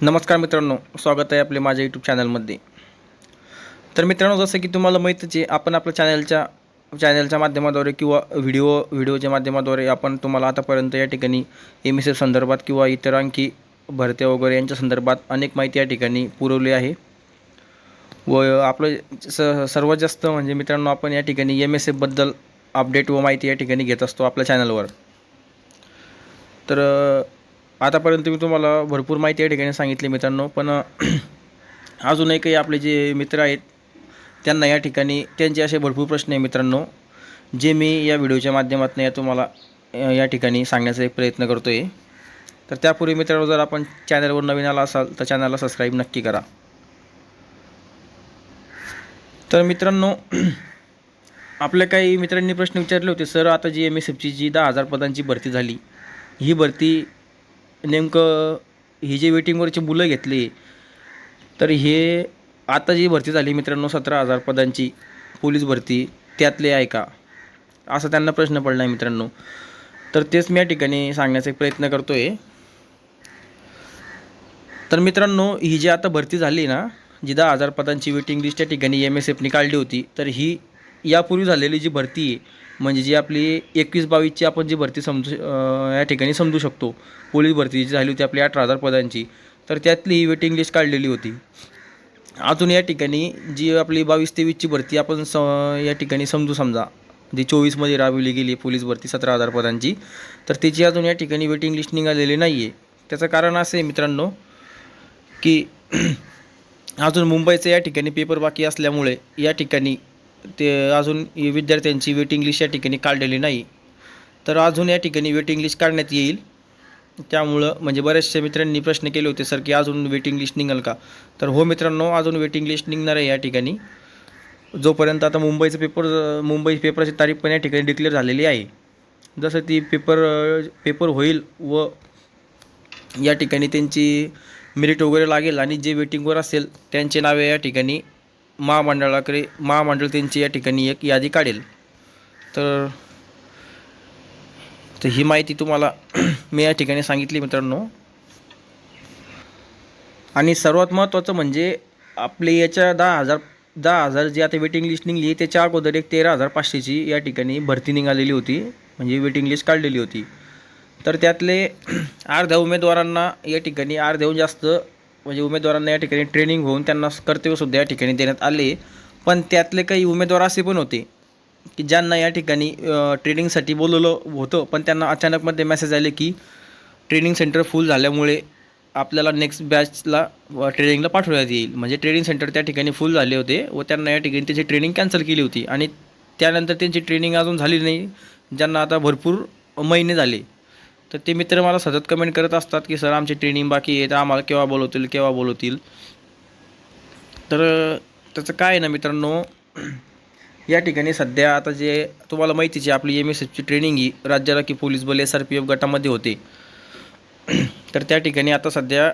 नमस्कार मित्रांनो स्वागत आहे आपले माझ्या यूट्यूब चॅनलमध्ये तर मित्रांनो जसं की तुम्हाला माहीतच आहे आपण आपल्या चॅनलच्या चॅनलच्या माध्यमाद्वारे किंवा व्हिडिओ व्हिडिओच्या माध्यमाद्वारे आपण तुम्हाला आतापर्यंत या ठिकाणी एम एस एफ संदर्भात किंवा इतर आणखी भरत्या वगैरे यांच्या संदर्भात अनेक माहिती या ठिकाणी पुरवली आहे. व आपलं स सर्वात जास्त म्हणजे मित्रांनो आपण या ठिकाणी एम एस एफबद्दल अपडेट व माहिती या ठिकाणी घेत असतो आपल्या चॅनलवर तर आतापर्यंत मी तुम्हाला भरपूर माहिती या ठिकाणी सांगितली मित्रांनो पण अजूनही काही आपले जे मित्र आहेत त्यांना या ठिकाणी त्यांचे असे भरपूर प्रश्न आहे मित्रांनो जे मी या व्हिडिओच्या माध्यमातून या तुम्हाला या ठिकाणी सांगण्याचा एक प्रयत्न करतो आहे तर त्यापूर्वी मित्रांनो जर आपण चॅनलवर नवीन आला असाल तर चॅनलला सबस्क्राईब नक्की करा. तर मित्रांनो आपल्या काही मित्रांनी प्रश्न विचारले होते सर आता जी एम एस एफची जी दहा हजार पदांची भरती झाली ही भरती नेमकं ही जी वेटिंगवरची मुलं घेतली तर हे आता जी भरती झाली मित्रांनो सतरा हजार पदांची पोलीस भरती त्यातले आहे का? असा त्यांना प्रश्न पडला आहे मित्रांनो. तर तेच मी या ठिकाणी सांगण्याचा एक प्रयत्न करतो आहे तर मित्रांनो ही जी आता भरती झाली ना जी दहा हजार पदांची वेटिंग लिस्ट त्या ठिकाणी एम एस एफनी काढली होती तर ही यापूर्वी झालेली जी भरती आहे म्हणजे जी आपली एकवीस बावीसची आपण जी भरती समजू या ठिकाणी समजू शकतो पोलीस भरती जी झाली होती आपली अठरा हजार पदांची तर त्यातली ही वेटिंग लिस्ट काढलेली होती. अजून या ठिकाणी जी आपली बावीस तेवीसची भरती आपण स या ठिकाणी समजू समजा जी चोवीसमध्ये राबवली गेली पोलीस भरती सतरा हजार पदांची तर त्याची अजून या ठिकाणी वेटिंग लिस्ट निघालेली नाही आहे त्याचं कारण असं आहे मित्रांनो की अजून मुंबईचं या ठिकाणी पेपर बाकी असल्यामुळे या ठिकाणी ते अजून विद्यार्थ्यांची वेटिंग लिस्ट या ठिकाणी काढलेली नाही. तर अजून या ठिकाणी वेटिंग लिस्ट काढण्यात येईल. त्यामुळं म्हणजे बऱ्याचशा मित्रांनी प्रश्न केले होते सर की अजून वेटिंग लिस्ट निघाल का? तर हो मित्रांनो अजून वेटिंग लिस्ट निघणार आहे या ठिकाणी. जोपर्यंत आता मुंबईचं पेपर मुंबई पेपरची तारीख पण या ठिकाणी डिक्लेअर झालेली आहे. जसं ती पेपर पेपर होईल व या ठिकाणी त्यांची मेरिट वगैरे लागेल आणि जे वेटिंगवर असेल त्यांचे नावे या ठिकाणी महामंडळाकडे महामंडळ त्यांची या ठिकाणी एक यादी काढेल. तर तर ही माहिती तुम्हाला मी या ठिकाणी सांगितली मित्रांनो. आणि सर्वात महत्त्वाचं म्हणजे आपले याच्या दहा हजार दहा हजार जी आता वेटिंग लिस्ट निघली त्याच्या अगोदर एक तेरा हजार पाचशेची या ठिकाणी भरती निघालेली होती. म्हणजे वेटिंग लिस्ट काढलेली होती. तर त्यातले अर्ध्या उमेदवारांना या ठिकाणी अर्ध्याहून जास्त म्हणजे उमेदवारांना या ठिकाणी ट्रेनिंग होऊन त्यांना कर्तव्यसुद्धा या ठिकाणी देण्यात आले. पण त्यातले काही उमेदवार असे पण होते की ज्यांना या ठिकाणी ट्रेनिंगसाठी बोलवलं होतं पण त्यांना अचानकमध्ये मेसेज आले की ट्रेनिंग सेंटर फुल झाल्यामुळे आपल्याला नेक्स्ट बॅचला ट्रेनिंगला पाठवण्यात येईल. म्हणजे ट्रेनिंग सेंटर त्या ठिकाणी फुल झाले होते व त्यांना या ठिकाणी त्याची ट्रेनिंग कॅन्सल केली होती. आणि त्यानंतर त्यांची ट्रेनिंग अजून झाली नाही. ज्यांना आता भरपूर महिने झाले. तर ते मित्र मला सतत कमेंट करत असतात की सर आमची ट्रेनिंग बाकी आहे तर आम्हाला केव्हा बोलवतील केव्हा बोलवतील? तर त्याचं काय आहे ना मित्रांनो या ठिकाणी सध्या आता जे तुम्हाला माहितीची आपली एम एस एफची ट्रेनिंग ही राज्याला की पोलीस बल एस आर पी एफ गटामध्ये होते. तर त्या ठिकाणी आता सध्या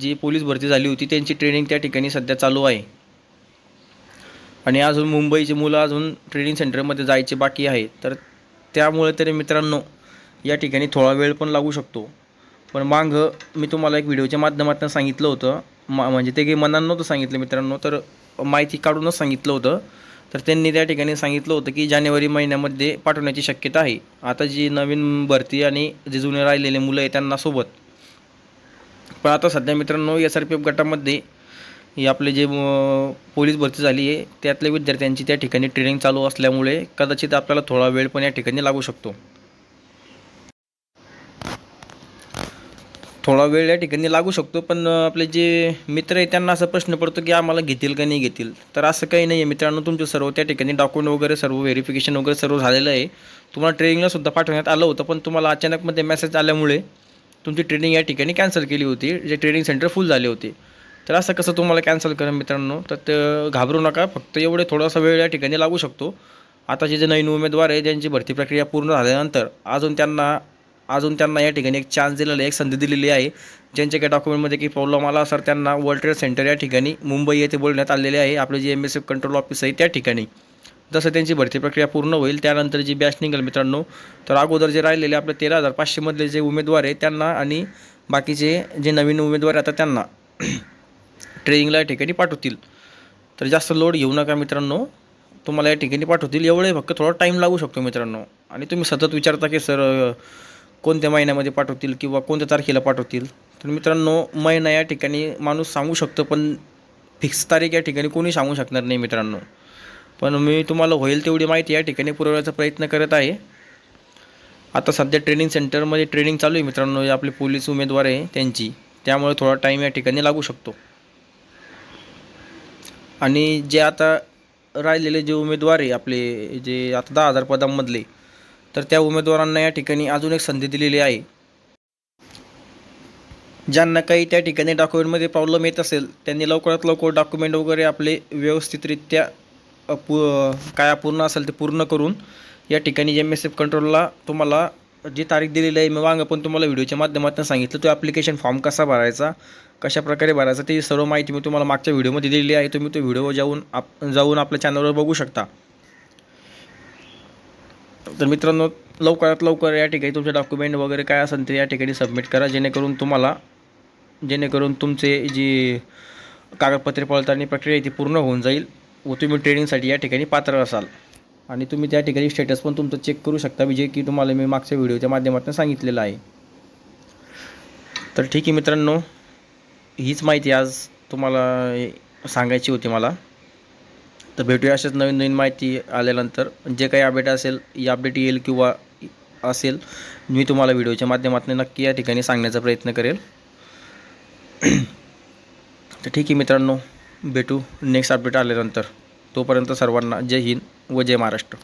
जी पोलीस भरती झाली होती त्यांची ट्रेनिंग त्या ठिकाणी सध्या चालू आहे. आणि अजून मुंबईची मुलं अजून ट्रेनिंग सेंटरमध्ये जायचे बाकी आहे. तर त्यामुळे तरी मित्रांनो या ठिकाणी थोडा वेळ पण लागू शकतो. पण मागं मी तुम्हाला एक व्हिडिओच्या माध्यमातून सांगितलं होतं. मा म्हणजे ते काही मनानं नव्हतं सांगितलं मित्रांनो तर माहिती काढूनच सांगितलं होतं. तर त्यांनी त्या ठिकाणी सांगितलं होतं की जानेवारी महिन्यामध्ये पाठवण्याची शक्यता आहे. आता जी नवीन भरती आणि जे जुने राहिलेले मुलं आहे त्यांना सोबत. पण आता सध्या मित्रांनो एस आर पी एफ गटामध्ये ही आपले जे पोलीस भरती झाली आहे त्यातल्या विद्यार्थ्यांची त्या ठिकाणी ट्रेनिंग चालू असल्यामुळे कदाचित आपल्याला थोडा वेळ पण या ठिकाणी लागू शकतो. थोडा वेळ या ठिकाणी लागू शकतो पण आपले जे मित्र आहे त्यांना असा प्रश्न पडतो की आम्हाला घेतील का नाही घेतील. तर असं काही नाही आहे मित्रांनो तुमचं सर्व त्या ठिकाणी डॉक्युमेंट वगैरे सर्व व्हेरिफिकेशन वगैरे सर्व झालेलं आहे. तुम्हाला ट्रेनिंगला सुद्धा पाठवण्यात आलं होतं पण तुम्हाला अचानकमध्ये मेसेज आल्यामुळे तुमची ट्रेनिंग या ठिकाणी कॅन्सल केली होती जे ट्रेनिंग सेंटर फुल झाले होते. तर असं कसं तुम्हाला कॅन्सल करा मित्रांनो? तर घाबरू नका फक्त एवढे थोडासा वेळ या ठिकाणी लागू शकतो. आताचे जे नवीन उमेदवार आहे ज्यांची भरती प्रक्रिया पूर्ण झाल्यानंतर अजून त्यांना अजून त्यांना या ठिकाणी एक चान्स दिलेला आहे एक संधी दिलेली आहे. ज्यांच्या काही डॉक्युमेंटमध्ये काही प्रॉब्लेम आला सर त्यांना वर्ल्ड ट्रेड सेंटर या ठिकाणी मुंबई येथे बोलण्यात आलेले आहे. आपले जे M S F control office आहे त्या ठिकाणी. जसं त्यांची भरती प्रक्रिया पूर्ण होईल त्यानंतर जी बॅच निघेल मित्रांनो तर अगोदर जे राहिलेले आपले तेरा हजार पाचशेमधले जे उमेदवार आहे त्यांना आणि बाकीचे जे नवीन उमेदवार आता त्यांना ट्रेनिंगला या ठिकाणी पाठवतील. तर जास्त लोड घेऊ नका मित्रांनो. तुम्हाला या ठिकाणी पाठवतील. एवढे फक्त थोडा टाईम लागू शकतो मित्रांनो. आणि तुम्ही सतत विचारता की सर कोणत्या महिन्यामध्ये पाठवतील किंवा कोणत्या तारखेला पाठवतील? तर मित्रांनो महिना या ठिकाणी माणूस सांगू शकतो पण फिक्स तारीख या ठिकाणी कोणी सांगू शकणार नाही मित्रांनो. पण मी तुम्हाला होईल तेवढी माहिती या ठिकाणी पुरवण्याचा प्रयत्न करत आहे. आता सध्या ट्रेनिंग सेंटरमध्ये ट्रेनिंग चालू आहे मित्रांनो जे आपले पोलीस उमेदवार आहे त्यांची. त्यामुळे थोडा टाईम या ठिकाणी लागू शकतो. आणि जे आता राहिलेले जे उमेदवार आहे आपले जे आता दहा हजार पदांमधले तर त्या उमेदवारांना या ठिकाणी अजून एक संधी दिलेली आहे. ज्यांना काही त्या ठिकाणी डॉक्युमेंटमध्ये प्रॉब्लेम येत असेल त्यांनी लवकरात लवकर डॉक्युमेंट वगैरे आपले व्यवस्थितरित्या अपू काय अपूर्ण असेल ते पूर्ण करून या ठिकाणी एम एस एफ कंट्रोलला तुम्हाला जी तारीख दिलेली आहे मी वांग पण तुम्हाला व्हिडिओच्या माध्यमातून सांगितलं तो ॲप्लिकेशन फॉर्म कसा भरायचा कशा प्रकारे भरायचा ती सर्व माहिती मी तुम्हाला मागच्या व्हिडिओमध्ये दिलेली आहे. तुम्ही तो व्हिडिओ जाऊन आप जाऊन आपल्या चॅनलवर बघू शकता. तर मित्रांनो लवकरात लवकर या ठिकाणी तुमचे डॉक्युमेंट वगैरे काय असेल ते या ठिकाणी सबमिट करा. जेणेकरून तुम्हाला जेणेकरून तुमचे जी कागदपत्रे पडताळणी प्रक्रिया ती पूर्ण होऊन जाईल व तुम्ही ट्रेनिंगसाठी या ठिकाणी पात्र असाल. आणि तुम्ही त्या ठिकाणी स्टेटस पण तुमचं चेक करू शकता जे की तुम्हाला मी मागच्या व्हिडिओच्या माध्यमातून सांगितलेलं आहे. तर ठीक आहे मित्रांनो हीच माहिती आज तुम्हाला सांगायची होती मला. तर भेटूया अशाच नवीन नवीन माहिती आल्यानंतर. जे काही अपडेट असेल या अपडेट येईल किंवा असेल मी तुम्हाला व्हिडिओच्या माध्यमातून नक्की या ठिकाणी सांगण्याचा प्रयत्न करेल. तर ठीक आहे मित्रांनो भेटू नेक्स्ट अपडेट आल्यानंतर. तोपर्यंत सर्वांना जय हिंद व जय महाराष्ट्र.